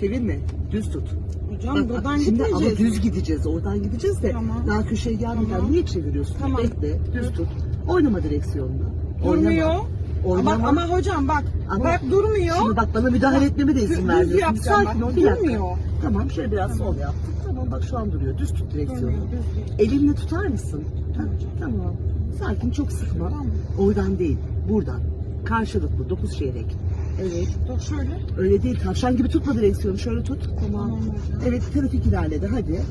Çevirme. Düz tut. Hocam Bak, buradan şimdi gitmeyeceğiz. ama düz gideceğiz. Oradan gideceğiz de Tamam. daha köşeye gelmeden Tamam. niye çeviriyorsun? Tamam. Bekle. Düz tut. Oynama direksiyonla. Durmuyor. Oynama. Oynama. Ama, ama hocam bak, Ama- bak durmuyor. Şimdi bak bana müdahale etmeme de Düz- izin düz vermiyorsun. yapacağım Sakin bak, ol durmuyor. Tamam şöyle biraz sol yaptım. Tamam bak şu an duruyor. Düz tut direksiyonu. Düz. Elinle tutar mısın? Ha, tamam. Sakin çok sıkma. Tamam. Oradan değil. Buradan. Karşılıklı. Dokuz çeyrek. Evet. Dur şöyle. Öyle değil. Tavşan gibi tutma direksiyonu. Şöyle tut. Tamam. Tamam. Evet trafik ilerledi. Hadi.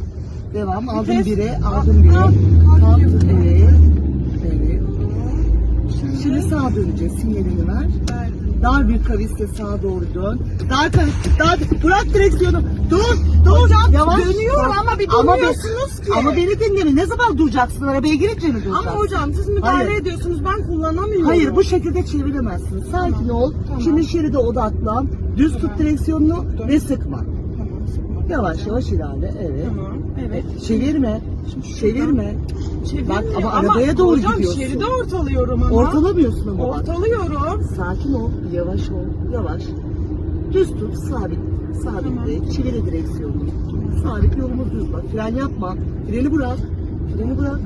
Devam. Aldım Vites. bire. Al, Aldım bire. al, al, Kalktı. diyorsun. Evet. Evet. Şimdi sağa döneceğiz. Sinyalini ver. Dar bir kavisle sağa doğru dön. Dar kavis. Dar. Bırak direksiyonu. Dur. Dur. Hocam, Yavaş. dönüyorum ama bir Ama be- ki. Ama beni dinle. Ne zaman duracaksın? Arabaya girince mi duracaksın? Ama hocam siz müdahale Hayır. ediyorsunuz ben kullanamıyorum. Hayır bu şekilde çeviremezsin. Sakin ol. tamam. Şimdi şeride odaklan. Düz tut direksiyonunu ve sıkma. Tamam. Yavaş yavaş ilerle. Evet. Tamam. Evet. Çevirme. Çevirme. Çevirmiyor. Bak, ama arabaya doğru hocam, gidiyorsun. şeridi ortalıyorum ama. Ortalamıyorsun ama bak. Ortalıyorum. Sakin ol. Yavaş ol. Yavaş. Düz tut. Sabit. Sabitle. Çevire direksiyonunu. Sabit yolumuz düz bak. Fren yapma. Freni bırak. Freni bırak.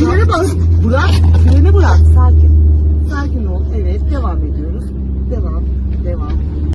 Freni bas. Bırak. Freni bırak. Sakin. Sakin